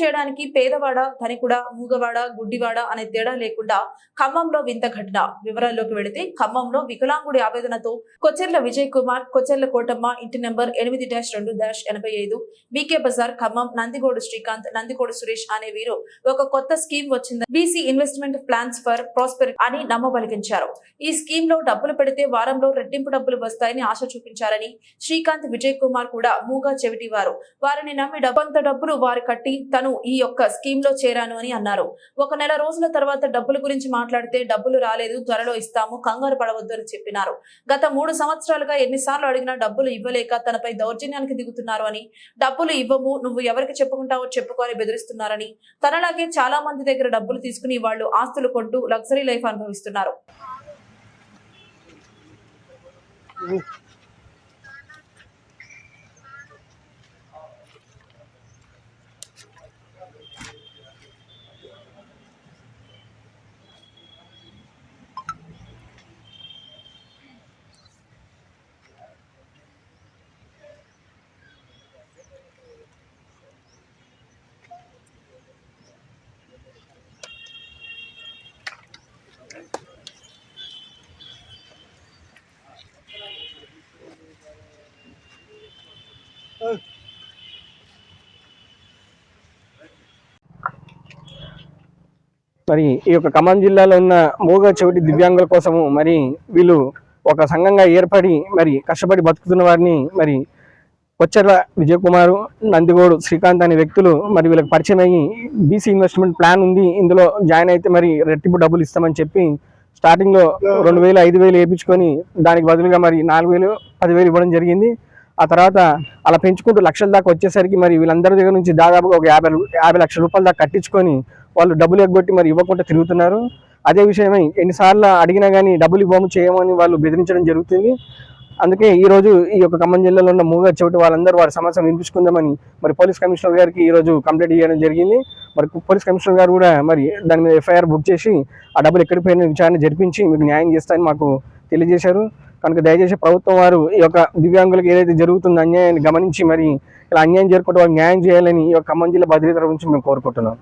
చేయడానికి పేదవాడ ధనికుడ మూగవాడ గుడ్డివాడ అనే తేడా లేకుండా ఖమ్మంలో వింత ఘటన. వివరాల్లోకి వెళితే ఖమ్మంలో వికలాంగుడి ఆవేదనతో కొచ్చెర్ల విజయ్ కుమార్ కొచ్చెర్ల కోటమ్మ ఇంటి నెంబర్ ఎనిమిది డాష్ రెండు డాష్ ఎనభై ఐదు బీకే బజార్ ఖమ్మం నందిగోడు శ్రీకాంత్ నందిగోడు సురేష్ అనే వీరు ఒక కొత్త స్కీమ్ వచ్చింది. BC investment plans for prosperity అని నమ్మబలిగించారు. ఈ స్కీమ్లో డబ్బులు పెడితే వారంలో రెట్టింపు డబ్బులు వస్తాయని ఆశ చూపించారని శ్రీకాంత్ విజయ్ కుమార్ కూడా మూగా చెవిటివారు. వారిని నమ్మి డబ్బంత డబ్బులు వారు కట్టి తను ఈ యొక్క స్కీమ్లో చేరాను అని అన్నారు. ఒక నెల రోజుల తర్వాత డబ్బుల గురించి మాట్లాడితే డబ్బులు రాలేదు త్వరలో ఇస్తాము కంగారు పడవద్దు అని చెప్పినారు. గత మూడు సంవత్సరాలుగా ఎన్నిసార్లు అడిగినా డబ్బులు ఇవ్వలేక తనపై దౌర్జన్యానికి దిగుతున్నారు అని డబ్బులు ఇవ్వము నువ్వు ఎవరికి చెప్పుకుంటావో చెప్పుకోని బెదిరిస్తున్నారని తనలాగే చాలా మంది దగ్గర డబ్బులు తీసుకుని వాళ్ళు ఆస్తులు కొంటూ లగ్జరీ లైఫ్ అనుభవిస్తున్నారు. మరి ఈ యొక్క ఖమ్మం జిల్లాలో ఉన్న మూగ చెవిటి దివ్యాంగుల కోసము మరి వీళ్ళు ఒక సంఘంగా ఏర్పడి మరి కష్టపడి బతుకుతున్న వారిని మరి కొచ్చర్ల విజయకుమారు నందిగోడు శ్రీకాంత్ అనే వ్యక్తులు మరి వీళ్ళకి పరిచయం అయ్యి బీసీ ఇన్వెస్ట్మెంట్ ప్లాన్ ఉంది. ఇందులో జాయిన్ అయితే మరి రెట్టింపు డబ్బులు ఇస్తామని చెప్పి స్టార్టింగ్లో రెండు వేలు ఐదు వేలు వేయించుకొని దానికి బదులుగా మరి నాలుగు వేలు పదివేలు ఇవ్వడం జరిగింది. ఆ తర్వాత అలా పెంచుకుంటూ లక్షల దాకా వచ్చేసరికి మరి వీళ్ళందరి దగ్గర నుంచి దాదాపుగా ఒక యాభై యాభై లక్షల రూపాయల దాకా కట్టించుకొని వాళ్ళు డబ్బులు ఎగ్గొట్టి మరి ఇవ్వకుండా తిరుగుతున్నారు. అదే విషయమై ఎన్నిసార్లు అడిగినా కానీ డబ్బులు ఇవ్వము చేయమని వాళ్ళు బెదిరించడం జరుగుతుంది. అందుకే ఈరోజు ఈ యొక్క ఖమ్మం జిల్లాలో ఉన్న మూగ చెవిటి వాళ్ళందరూ వారి సమస్యను వినిపించుకుందామని మరి పోలీస్ కమిషనర్ గారికి ఈరోజు కంప్లైంట్ ఇవ్వడం జరిగింది. మరి పోలీస్ కమిషనర్ గారు కూడా మరి దాని మీద ఎఫ్ఐఆర్ బుక్ చేసి ఆ డబ్బులు ఎక్కడికి పోయిన విచారణ జరిపించి మీకు న్యాయం చేస్తారని మాకు తెలియజేశారు. కనుక దయచేసి ప్రభుత్వం వారు ఈ యొక్క దివ్యాంగులకు ఏదైతే జరుగుతుందో అన్యాయాన్ని గమనించి మరి ఇలా అన్యాయం జరగకుండా వారు న్యాయం చేయాలని ఈ యొక్క ఖమ్మం జిల్లా భద్రత నుంచి మేము కోరుకుంటున్నాం.